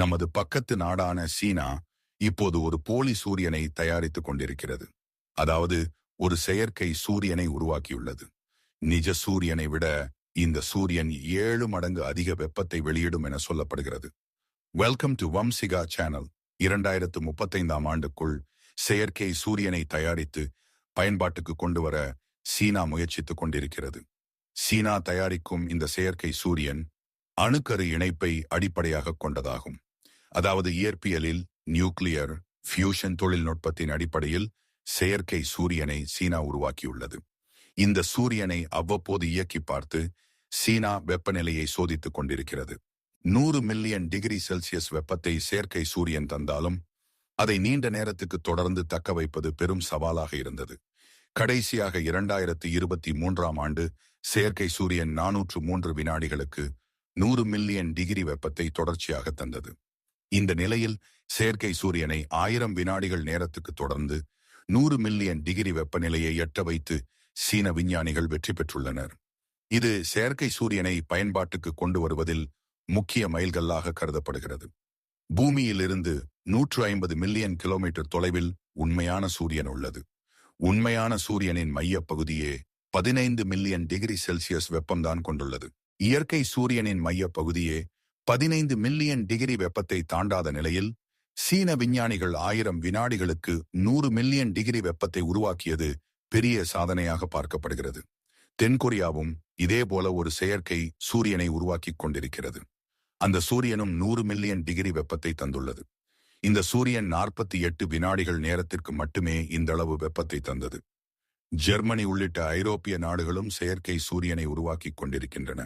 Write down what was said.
நமது பக்கத்து நாடான சீனா இப்போது ஒரு போலி சூரியனை தயாரித்துக் கொண்டிருக்கிறது. அதாவது ஒரு செயற்கை சூரியனை உருவாக்கியுள்ளது. நிஜ சூரியனை விட இந்த சூரியன் ஏழு மடங்கு அதிக வெப்பத்தை வெளியிடும் என சொல்லப்படுகிறது. வெல்கம் டு வம்சிகா சேனல் இரண்டாயிரத்து முப்பத்தைந்தாம் ஆண்டுக்குள் செயற்கை சூரியனை தயாரித்து பயன்பாட்டுக்கு கொண்டு வர சீனா முயற்சித்துக் கொண்டிருக்கிறது. சீனா தயாரிக்கும் இந்த செயற்கை சூரியன் அணுக்கரு இணைப்பை அடிப்படையாக கொண்டதாகும். அதாவது இயற்பியலில் நியூக்ளியர் ஃபியூஷன் தொழில்நுட்பத்தின் அடிப்படையில் செயற்கை சூரியனை சீனா உருவாக்கியுள்ளது. இந்த சூரியனை அவ்வப்போது இயக்கி பார்த்து சீனா வெப்பநிலையை சோதித்துக் கொண்டிருக்கிறது. நூறு மில்லியன் டிகிரி செல்சியஸ் வெப்பத்தை செயற்கை சூரியன் தந்தாலும் அதை நீண்ட நேரத்துக்கு தொடர்ந்து தக்க வைப்பது பெரும் சவாலாக இருந்தது. கடைசியாக இரண்டாயிரத்து இருபத்தி மூன்றாம் ஆண்டு செயற்கை சூரியன் நானூற்று மூன்று வினாடிகளுக்கு நூறு மில்லியன் டிகிரி வெப்பத்தை தொடர்ச்சியாக தந்தது. இந்த நிலையில் செயற்கை சூரியனை ஆயிரம் வினாடிகள் நேரத்துக்கு தொடர்ந்து நூறு மில்லியன் டிகிரி வெப்பநிலையை எட்ட வைத்து சீன விஞ்ஞானிகள் வெற்றி பெற்றுள்ளனர். இது செயற்கை சூரியனை பயன்பாட்டுக்கு கொண்டு வருவதில் முக்கிய மைல்கல்லாக கருதப்படுகிறது. பூமியிலிருந்து நூற்று ஐம்பது மில்லியன் கிலோமீட்டர் தொலைவில் உண்மையான சூரியன் உள்ளது. உண்மையான சூரியனின் மையப் பகுதியே பதினைந்து மில்லியன் டிகிரி செல்சியஸ் வெப்பம்தான் கொண்டுள்ளது. இயற்கை சூரியனின் மையப் பகுதியே பதினைந்து மில்லியன் டிகிரி வெப்பத்தை தாண்டாத நிலையில் சீன விஞ்ஞானிகள் ஆயிரம் வினாடிகளுக்கு நூறு மில்லியன் டிகிரி வெப்பத்தை உருவாக்கியது பெரிய சாதனையாக பார்க்கப்படுகிறது. தென்கொரியாவும் இதேபோல ஒரு செயற்கை சூரியனை உருவாக்கிக் கொண்டிருக்கிறது. அந்த சூரியனும் நூறு மில்லியன் டிகிரி வெப்பத்தை தந்துள்ளது. இந்த சூரியன் நாற்பத்தி எட்டு வினாடிகள் நேரத்திற்கு மட்டுமே இந்த அளவு வெப்பத்தை தந்தது. ஜெர்மனி உள்ளிட்ட ஐரோப்பிய நாடுகளும் செயற்கை சூரியனை உருவாக்கிக் கொண்டிருக்கின்றன.